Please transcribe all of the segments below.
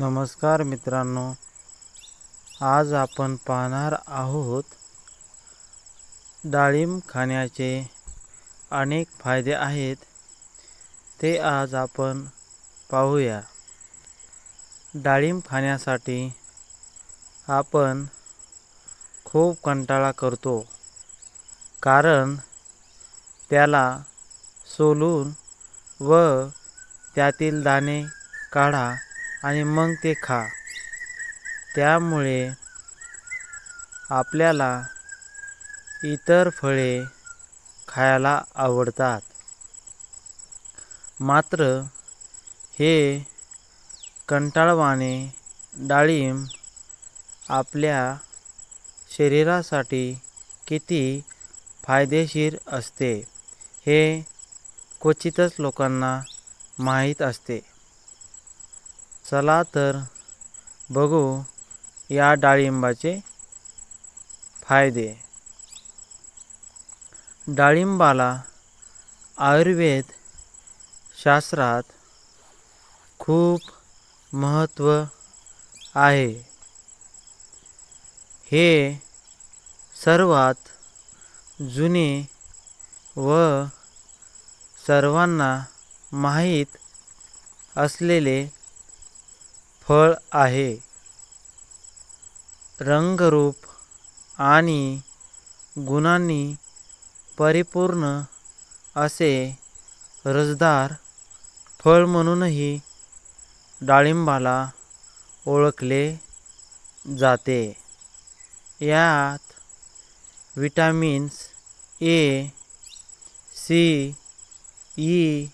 नमस्कार मित्रांनो आज आपण पाहणार आहोत डाळिंब खाण्याचे अनेक फायदे आहेत ते आज आपण पाहूया. डाळिंब खाण्यासाठी आपण खूप कंटाळा करतो कारण त्याला सोलून व त्यातील दाणे काढा आणि मग ते खा. त्यामुळे आपल्याला इतर फळे खायला आवडतात. मात्र हे कंटाळवाणे डाळिंब आपल्या शरीरासाठी किती फायदेशीर असते हे क्वचितच लोकांना माहीत असते. चला तर बघू या डाळिंबाचे फायदे. डाळिंबाला आयुर्वेद शास्त्रात खूप महत्त्व आहे. हे सर्वात जुने व सर्वांना माहीत असलेले फळ आहे. रंगरूप आणि गुणांनी परिपूर्ण असे रसदार फळ म्हणूनही डाळिंबाला ओळखले जाते. यात विटॅमिन्स ए सी ई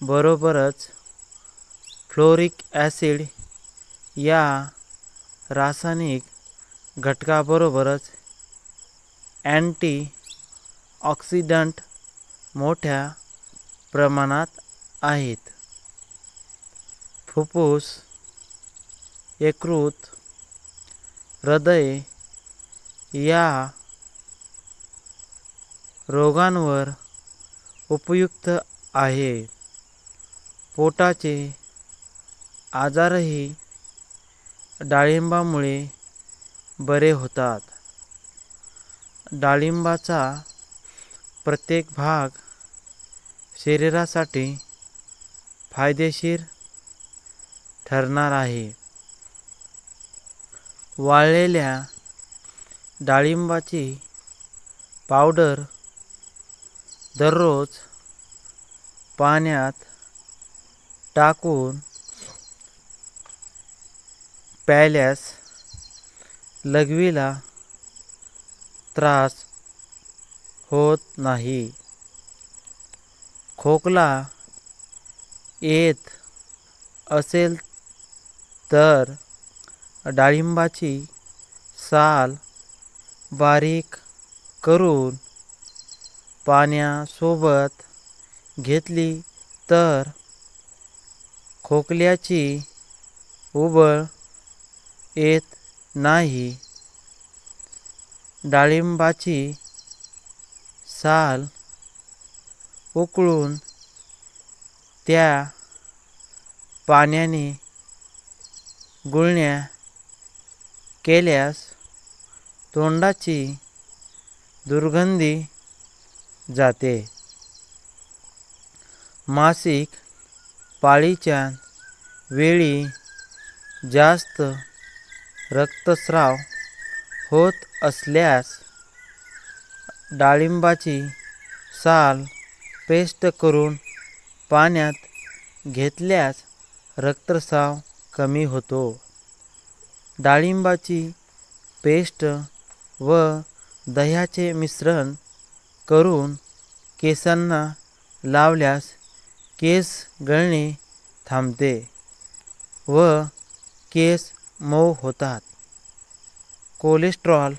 बरोबरच फ्लोरिक ॲसिड या रासायनिक घटकाबरोबरच अँटी ऑक्सिडंट मोठ्या प्रमाणात आहेत. फुफ्फुस यकृत हृदय या रोगांवर उपयुक्त आहे. पोटाचे आजारही डाळिंबामुळे बरे होतात. डाळिंबाचा प्रत्येक भाग शरीरासाठी फायदेशीर ठरणार आहे. वाळलेल्या डाळिंबाची पावडर दररोज पाण्यात टाकून प्यायल्यास लघवीला त्रास होत नाही. खोकला येत असेल तर डाळिंबाची साल बारीक करून पाण्यासोबत घेतली तर खोकल्याची उबळ येत नाही. डाळिंबाची साल उकळून त्या पाण्याने गुळण्या केल्यास तोंडाची दुर्गंधी जाते. मासिक पाळीच्या वेळी जास्त रक्तस्राव होत असल्यास डाळिंबाची साल पेस्ट करून पाण्यात घेतल्यास रक्तस्राव कमी होतो. डाळिंबाची पेस्ट व दह्याचे मिश्रण करून केसांना लावल्यास केस गळणे थांबते व केस मऊ होतात. कोलेस्ट्रॉल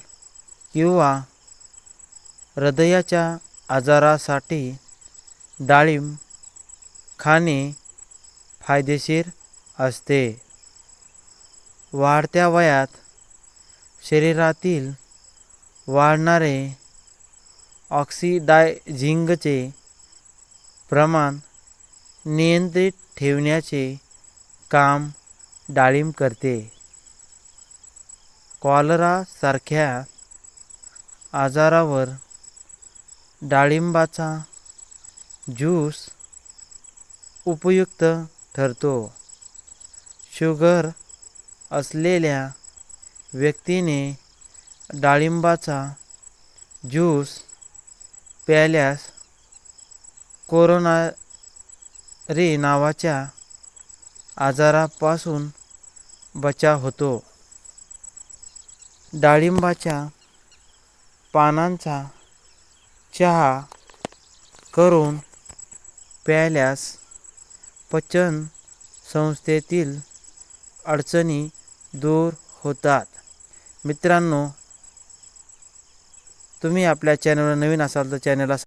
किंवा हृदयाच्या आजारासाठी डाळिंब खाणे फायदेशीर असते. वाढत्या वयात शरीरातील वाढणारे ऑक्सिडायझिंगचे प्रमाण नियंत्रित ठेवण्याचे काम डाळिंब करते. कॉलरासारख्या आजारावर डाळिंबाचा ज्यूस उपयुक्त ठरतो. शुगर असलेल्या व्यक्तीने डाळिंबाचा ज्यूस प्यायल्यास कोरोनारी नावाच्या आजारापासून बचाव होतो. डाळिंबाच्या पानांचा चहा करून प्यायल्यास पचन संस्थेतील अडचणी दूर होतात. मित्रांनो तुम्ही आपल्या चॅनलवर नवीन असाल तर चॅनलला